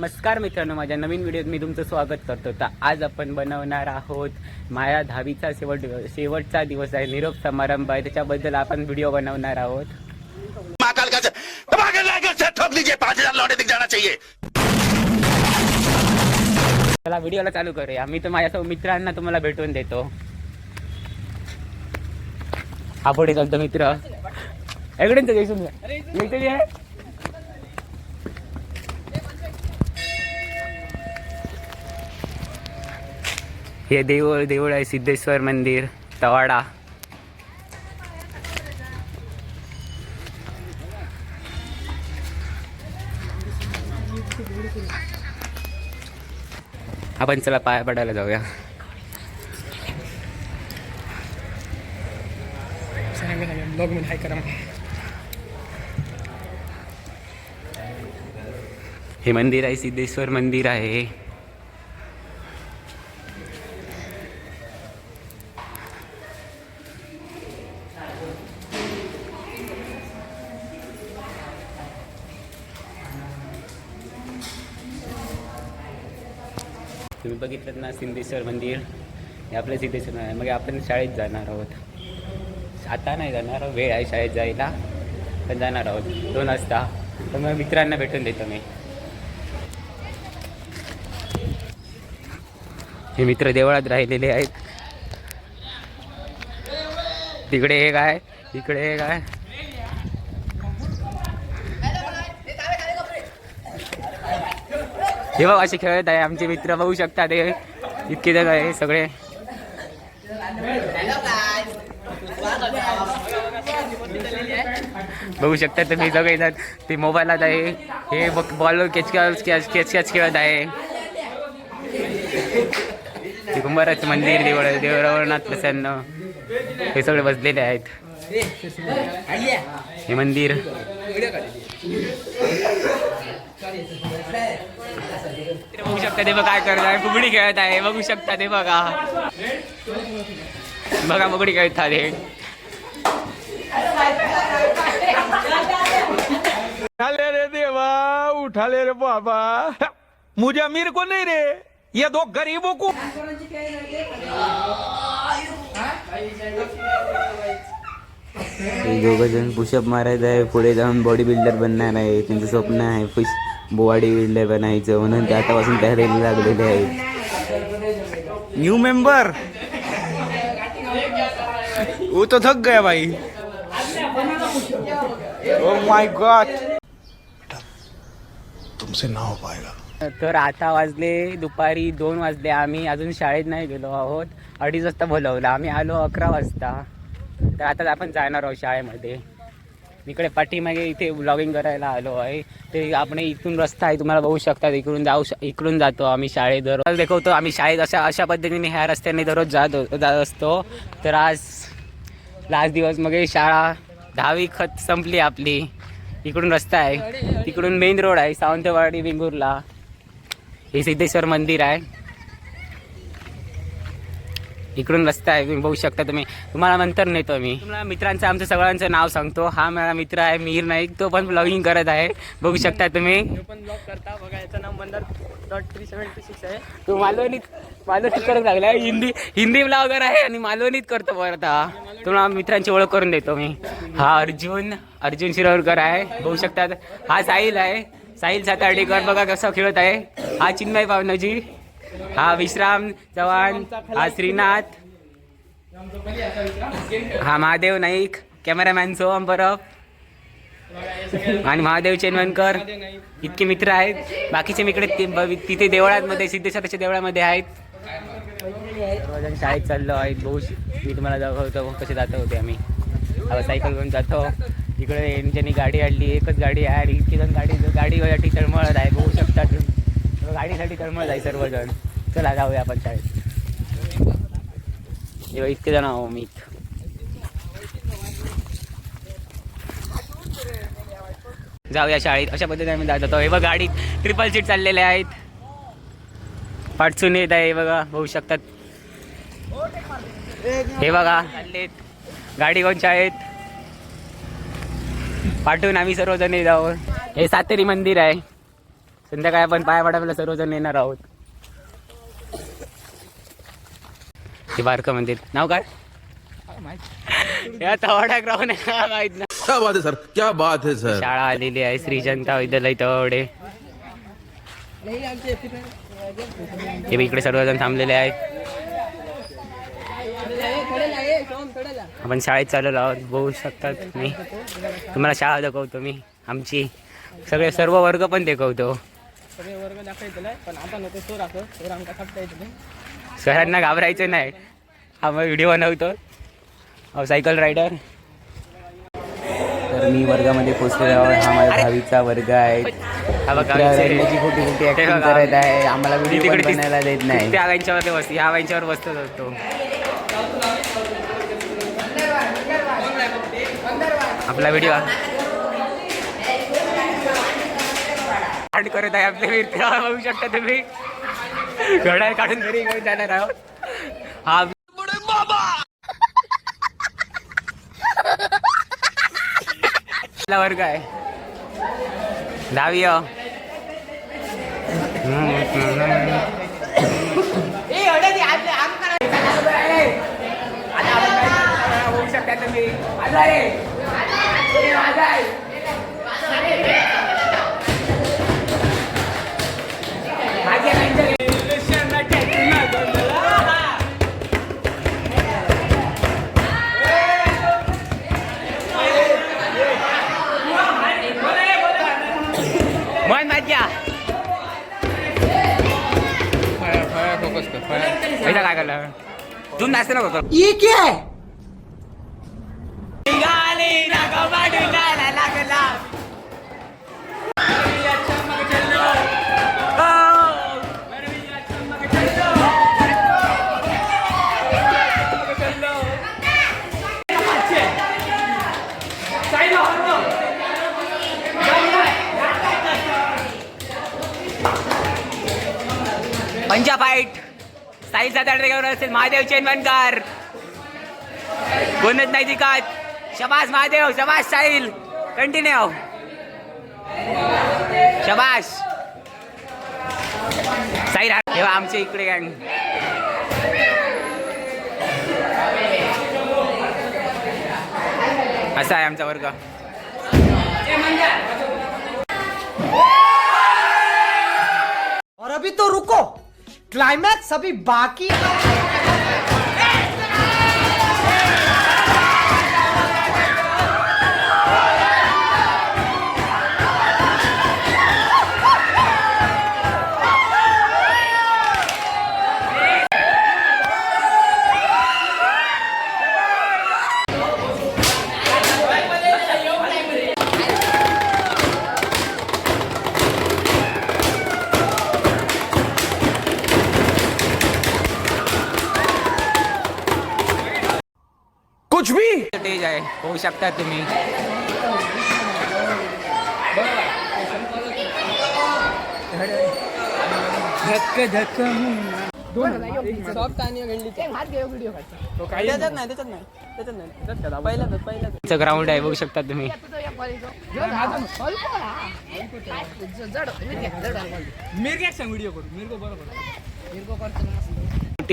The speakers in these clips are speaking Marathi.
नमस्कार मित्रांनो माझ्या नवीन व्हिडिओत मी तुमचं स्वागत करतो. तर आज आपण बनवणार आहोत माझ्या दहावीचा शेवट शेवटचा दिवस आहे निरोप समारंभ आहे. त्याच्याबद्दल आपण व्हिडिओ बनवणार आहोत. चला व्हिडिओला चालू करूया. मी तर माझ्या मित्रांना तुम्हाला भेटून देतो. हा पुढे चालतो मित्र. एकडे हे देऊळ देऊळ आहे सिद्धेश्वर मंदिर तवाडा. आपण चला पाया पडायला जाऊया. हे मंदिर आहे सिद्धेश्वर मंदिर आहे. तुम्ही बघितलं ना सिद्धेश्वर मंदिर? हे आपलं सिद्धेश्वर आहे मग आपण शाळेत जाणार आहोत. आता नाही जाणार वेळ आहे शाळेत जायला. पण जाणार आहोत. दोन वाजता. तर मग मित्रांना भेटून देतो मी. हे मित्र देवळात राहिलेले आहेत. तिकडे एक आहे इकडे एक आहे हे बघ असे खेळत आहे आमचे मित्र बघू शकता ते. इतके जण आहे सगळे. बघू शकता तुम्ही सगळे जण ते मोबाईलात आहे. हे ball catch catch catch catch खेळत आहे. ते कुंभाराचं मंदिर देवळ देवळनाथ प्रसन्न. हे सगळे बसलेले आहेत. हे मंदिर. बघू शकता ते बघा काय करत आहे. फुगडी खेळत आहे. बघू शकता ते बघा. बघा फुगडी खेळतात हे उठाले रे देवा उठाले रे बाबा. मुझे अमीर को नहीं रे. ये दो गरीबों को दोघ जण पुशअप मारायचं आहे. पुढे जाऊन बॉडी बिल्डर बनणार आहे. त्यांचं स्वप्न आहे. पुश बॉडी बिल्डर बनायचं म्हणून ते आतापासून तयारीला लागलेले आहेत. न्यू मेंबर वो तो थक गया भाई. ओ माय गॉड तुमसे ना हो पाएगा तर आता वाजले दुपारी दोन वाजले. आम्ही अजून शाळेत नाही गेलो आहोत. अडीच वाजता बोलवलं. आम्ही आलो अकरा वाजता. तर आता आपण जाणार आहोत शाळेमध्ये. इकडे पाठीमागे इथे ब्लॉगिंग करायला आलो आहे. ते आपण इथून रस्ता आहे तुम्हाला बघू शकता इकडून जाऊ श इकडून जातो आम्ही शाळेत दररोज. देखवतो आम्ही शाळेत अशा अशा पद्धतीने ह्या रस्त्याने दररोज जात हो- जात असतो. तर आज लास्ट दिवस मग शाळा दहावी खत संपली आपली. इकडून रस्ता आहे. तिकडून मेन रोड आहे सावंतवाडी विंगूरला. हे सिद्धेश्वर मंदिर आहे. इकडून रस्ता आहे तुम्ही बघू शकता तुम्ही. तुम्हाला नंतर नेतो मी. तुम्हाला मित्रांचं आमचं सगळ्यांचं नाव सांगतो. हा माझा मित्र आहे मीर नाईक. तो पण ब्लॉगिंग करत आहे. बघू शकता तुम्ही. पण ब्लॉग करता. बघा याचं नाव Mandar dot three seventy six आहे. तो मालवणीत मालवणीत करत लागला हिंदी हिंदी ब्लॉगर आहे आणि मालवणीत करतो परत हा. तुम्हाला मित्रांची ओळख करून देतो मी. हा अर्जुन अर्जुन शिरवळकर आहे. बघू शकतात हा साहिल आहे. साहिल सातार्डेकर. बघा कसं खेळत आहे. हा चिन्मय पावनजी. हा विश्राम चव्हाण हा श्रीनाथ. हा महादेव नाईक कॅमेरामॅन सोहम परब आणि महादेव चेनवणकर. इतके मित्र आहेत. बाकीचे इकडे ते- तिथे देवळांमध्ये सिद्धेश्वराच्या देवळामध्ये आहेत. शाळेत चाललो आहेत भाऊ मी तुम्हाला दाखवतो कसे जात होते आम्ही. आता सायकल घेऊन जातो. इकडे यांच्यानी गाडी आणली. एकच गाडी आहे. आणि इतकी जण गाडी गाडीसाठी तळमळत आहे. बघू शकता गाडीसाठी तळमळत आहे सर्वजण. चला जाऊया आपण शाळेत. जेव्हा इतके जण आहो मी जाऊया शाळेत. अशा पद्धतीने आम्ही जात होतो. हे बघ गाडीत ट्रिपल सीट चाललेल्या आहेत. पाठसून येत आहे हे बघा बघू शकतात. हे बघा चाललेत. गाडी कोणच्या आहेत? पाठवून आम्ही सर्वजण येत आहोत. हे सातेरी मंदिर आहे. संध्याकाळी आपण पाया पडायला सर्वजण येणार आहोत. हे बारकं मंदिर नाव काय? या तवाडा ग्राउंड आहे. का माहीत ना क्या बात है सर? क्या बात है सर? शाळा आलेली आहे श्री जनता विद्यालय तवडे. हे इकडे सर्वजण थांबलेले आहेत. आपण शाळेत चाललो आहोत बघू शकतात तुम्ही. तुम्हाला शाळा दाखवतो मी आमची. सगळे सर्व वर्ग पण दाखवतो. सगळे वर्ग पण आता नको सरांना घाबरायचं नाही. आम्ही व्हिडिओ बनवतो. अहो, सायकल रायडर तर मी वर्गामध्ये आहे. हा माझा दहावीचा वर्ग आहे. खोटी खोटी ऍक्टिंग करत आहे. आम्हाला व्हिडिओ बनायला देत नाही. त्या बेंचावर बसतो. ह्या बेंचावर बसतो असतो. आपला व्हिडिओ करत आहे आपले मित्र. बघू शकता तुम्ही. घड्याळ काढून घरी घेऊन जाणार आहोत. हा वर्ग आहे. दहावी करणार? होऊ शकता तुम्ही मन माझ्या पैसा काय करला तू नाचते नको कर ये क्या है साईल सातारकर असेल महादेव चेनवणकर. कोणच नाही जिंकत शबास महादेव शबास साहिल कंटिन्यू शबास. साहिल तेव्हा आमच्या इकडे गँग असा आहे आमचा वर्ग. और अभी तो रुको। क्लाइमैक्स अभी बाकी है नाही. त्याच्यात का? पहिल्याच पहिल्याच ग्राउंड आहे बघू शकता तुम्ही.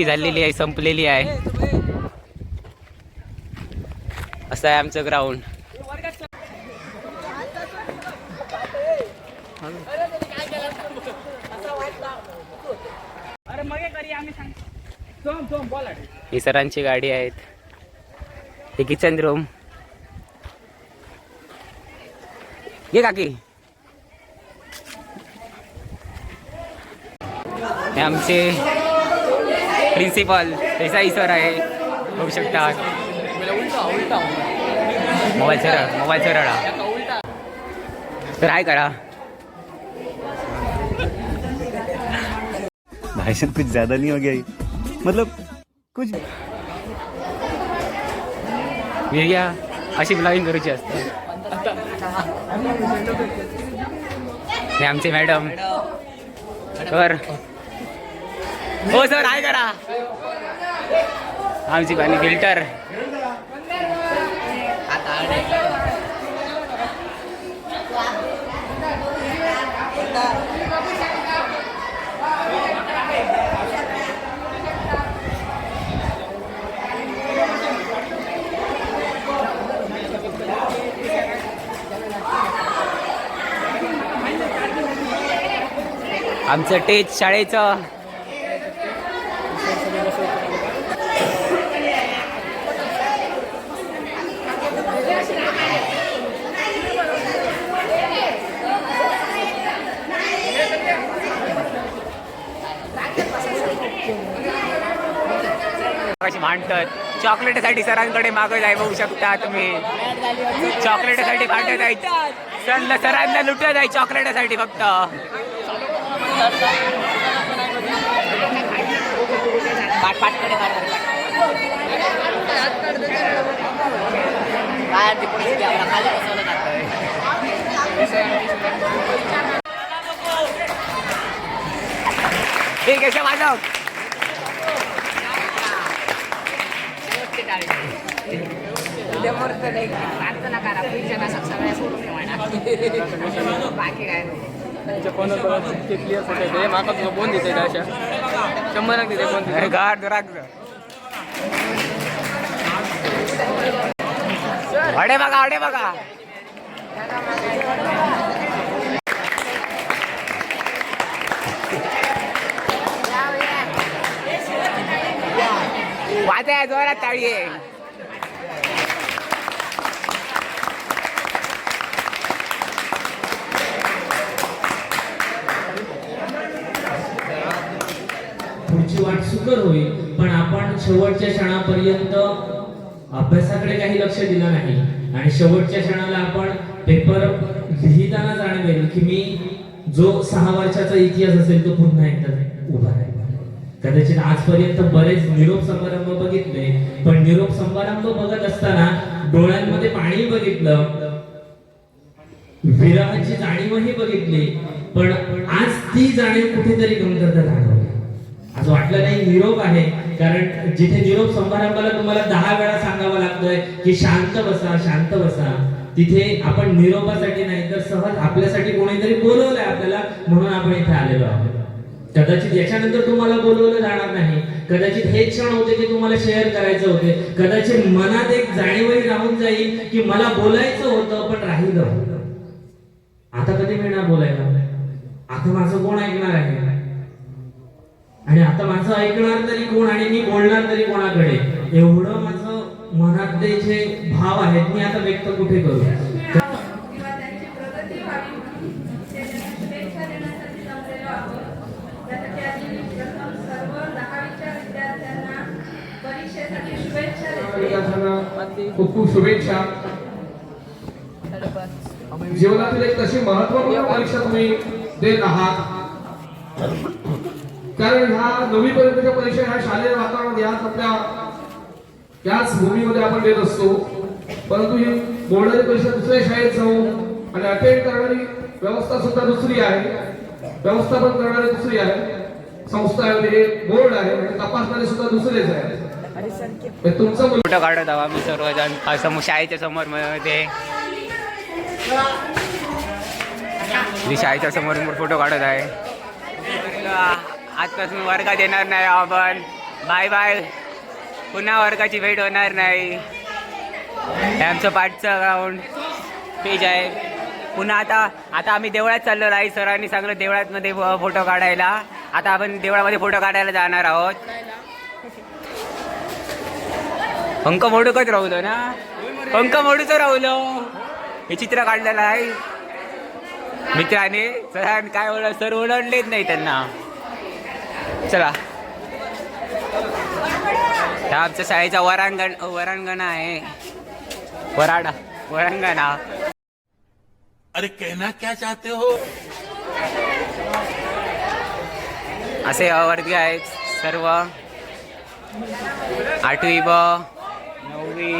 झालेली आहे संपलेली आहे. असं आहे आमचं ग्राउंड ही सरांची गाडी आहेत. हे किचन रूम ये काकी. हे आमचे प्रिन्सिपल देसाई सर आहे. बघू शकता. मोबाईल सरळ मोबाईल सरळ तर आहे करा? भाई साहब कुछ ज्यादा नहीं हो गया? मतलब कुछ मिरग्या अशी ब्लॉगिंग करूची असते. हे आमचे मॅडम सर हो सर आहे करा? आमची पाणी फिल्टर आमचं टेच शाळेचं. मांडतात चॉकलेटसाठी सरांकडे मागं जाय बघू शकता तुम्ही. चॉकलेटसाठी फाटत आहेत. सरांना सरांना लुटत आहे चॉकलेटसाठी फक्त. ठीक आहे माझं. प्रार्थना करा पुढच्या तासात सगळ्या सोडून बाकी काय फोन क्लिअर फोटो येते माका तुझं अशा? राख अडे बघा अडे बघा. वाजा जोरात टाळी आहे. शेवटच्या क्षणापर्यंत अभ्यासाकडे काही लक्ष दिलं नाही. आणि शेवटच्या क्षणाला आपण पेपर लिहिताना जाणवेल की मी जो सहा वर्षाचा इतिहास असेल तो पुन्हा एकदा उभा राहील. कदाचित आजपर्यंत बरेच निरोप समारंभ बघितले पण निरोप समारंभ बघत असताना डोळ्यांमध्ये पाणी बघितलं. विराची जाणीवही बघितली. पण आज ती जाणीव कुठेतरी कमतरता जाणवली. जो वाटलं नाही निरोप आहे. कारण जिथे निरोप समारंभाला तुम्हाला दहा वेळा सांगावं लागतंय की शांत बसा शांत बसा. तिथे आपण निरोपासाठी नाही तर सहज आपल्यासाठी कोणीतरी बोलवलंय आपल्याला म्हणून आपण इथे आलेलो आहोत. कदाचित याच्यानंतर तुम्हाला बोलवलं जाणार नाही. कदाचित हे क्षण होते की तुम्हाला शेअर करायचे होते. कदाचित मनात एक जाणीवही राहून जाईल की मला बोलायचं होतं पण राहिलं. आता कधी मिळणार बोलायला? आता माझं कोण ऐकणार आहे? आणि आता माझं ऐकणार तरी कोण आणि मी बोलणार तरी कोणाकडे? एवढं माझं मनातले जे भाव आहेत मी आता व्यक्त कुठे करू? खूप खूप शुभेच्छा. जीवनातील एक तशी महत्त्वपूर्ण परीक्षा तुम्ही देत आहात. कारण ह्या नववी पर्यंतच्या परीक्षा ह्या शालेय वातावरणात याच आपल्या याच भूमीमध्ये आपण देत असतो. परंतु ही बोर्डाची परीक्षा दुसऱ्या शाळेत जाऊन आणि अटेंड करणारी व्यवस्था सुद्धा दुसरी आहे. व्यवस्थापन करणारी दुसरी आहे. संस्था आहे म्हणजे बोर्ड आहे आणि तपासणारे सुद्धा दुसरेच आहे. हे तुमचं फोटो काढत आहोत आम्ही सर्वजण समोर शाळेच्या समोर मध्ये मी शाळेच्या समोर फोटो काढत आहे. आजपासून वर्गात येणार नाही आपण. Bye bye. पुन्हा वर्गाची भेट होणार नाही. हे आमचं पाठचं ग्राउंड पेज आहे. पुन्हा आता आता आम्ही देवळात चाललो राही सरांनी सांगलं देवळातमध्ये फोटो काढायला. आता आपण देवळामध्ये फोटो काढायला जाणार आहोत. पंक मोडूकच राहुलो ना. पंक मोडूच राहुलो हे चित्र काढलेलं आहे. मित्राने सरांनी काय ओळख सर ओळखलेच नाही त्यांना. चला. हा आमच्या शाळेचा वरांगण वरांगण आहे. वराडा वरांगणा. अरे कहना क्या चाहते हो? असे वर्ग आहेत सर्व. आठवी ब नववी.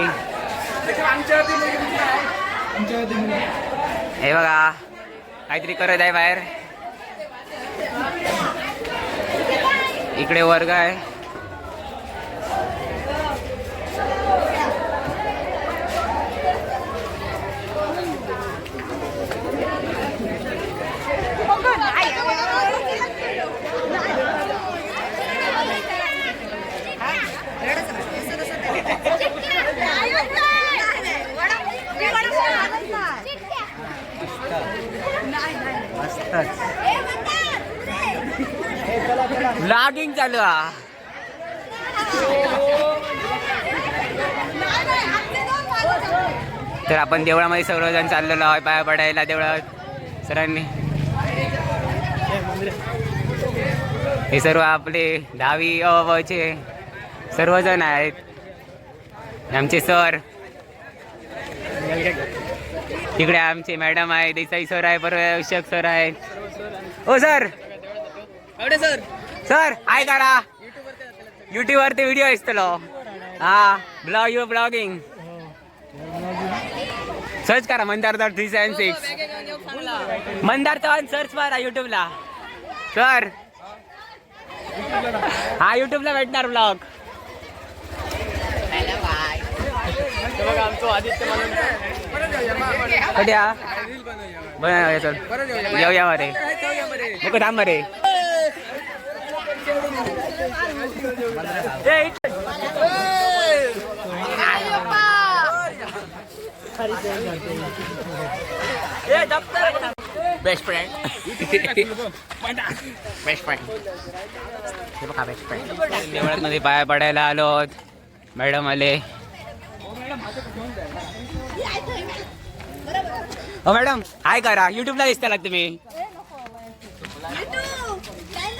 हे बघा काहीतरी करत आहे बाहेर. इकडे वर्ग आहे. मस्तच ब्लॉगिंग चालू हा तर आपण देवळामध्ये सर्वजण चाललेलो आहे पाया पडायला देवळात. सरांनी. हे सर्व आपले दहावी अ सर्वजण आहेत. आमचे सर. तिकडे आमचे मॅडम आहे देसाई सर आहे पर्यवेक्षक सर आहेत. हो सर! सर? सर आहे करा युट्यूब वरती व्हिडिओ असतलो हा ब्लॉग युअर ब्लॉगिंग सर्च करा मंदार दर three seven six Mandar Chavan search मारा युट्यूबला सर हा युट्यूबला भेटणार ब्लॉग कधी येऊया मरे थांब बेस्ट फ्रेंड बेस्ट फ्रेंड हे बघा बेस्ट फ्रेंड देवळामध्ये पाया पडायला आलो मॅडम आले हो मॅडम. हाय करा. युट्यूबला दिसताला तुम्ही?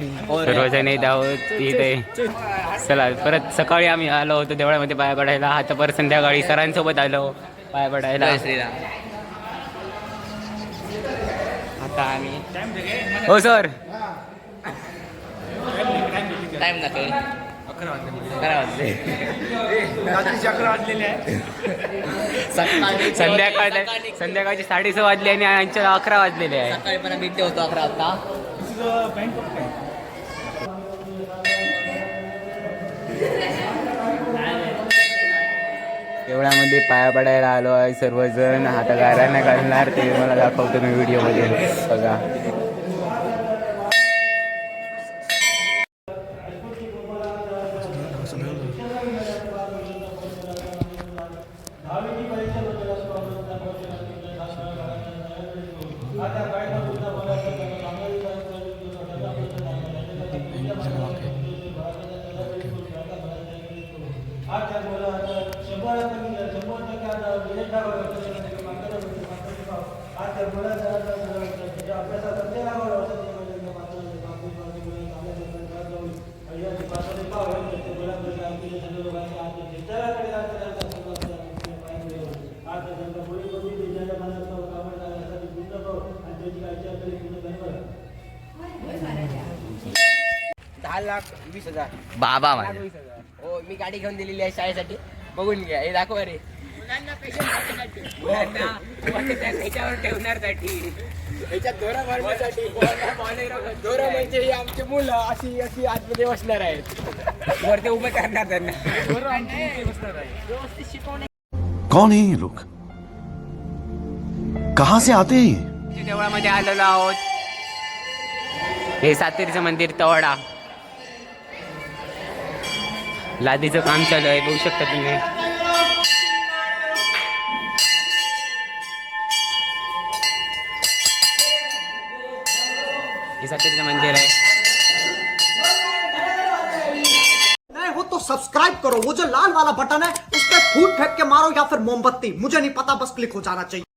सर्वजण येत आहोत इथे चला परत सकाळी आम्ही आलो होतो देवळामध्ये पाया पडायला. आता परत संध्याकाळी सरांसोबत आलो पाया पडायला. आता आम्ही हो सर. टाइम नका संध्याकाळ संध्याकाळचे साडेसहा वाजले आणि यांच्या अकरा वाजलेले आहे. एवढ्यामध्ये पाया पडायला आलो आहे सर्वजण आता नाही घालणार ते. मला दाखवतो मी व्हिडिओमध्ये बघा. दहा लाख वीस हजार. बाबा लाख वीस हजार. हो मी गाडी घेऊन दिलेली आहे शाळेसाठी. बघून घ्या हे दाखवा रे. ठेवण्यासाठी. दोरा दोरा म्हणजे ही आमची मुलं अशी अशी आतमध्ये बसणार आहेत. वरती उभं करणार त्यांना. व्यवस्थित शिकवणे. कौन है ये लोग? कहां से आते हैं ये? देवळामध्ये आलेलो आहोत. हे सातेरीचं मंदिर तवडा लादीचं काम चालू आहे, बघू शकता तुम्ही. हे मंदिर हो तो सब्सक्राइब करो. वो जो लाल वाला बटन है, उस पर फूट फेंक के मारो या फिर मोमबत्ती. मुझे नहीं पता, बस क्लिक हो जाना चाहिए।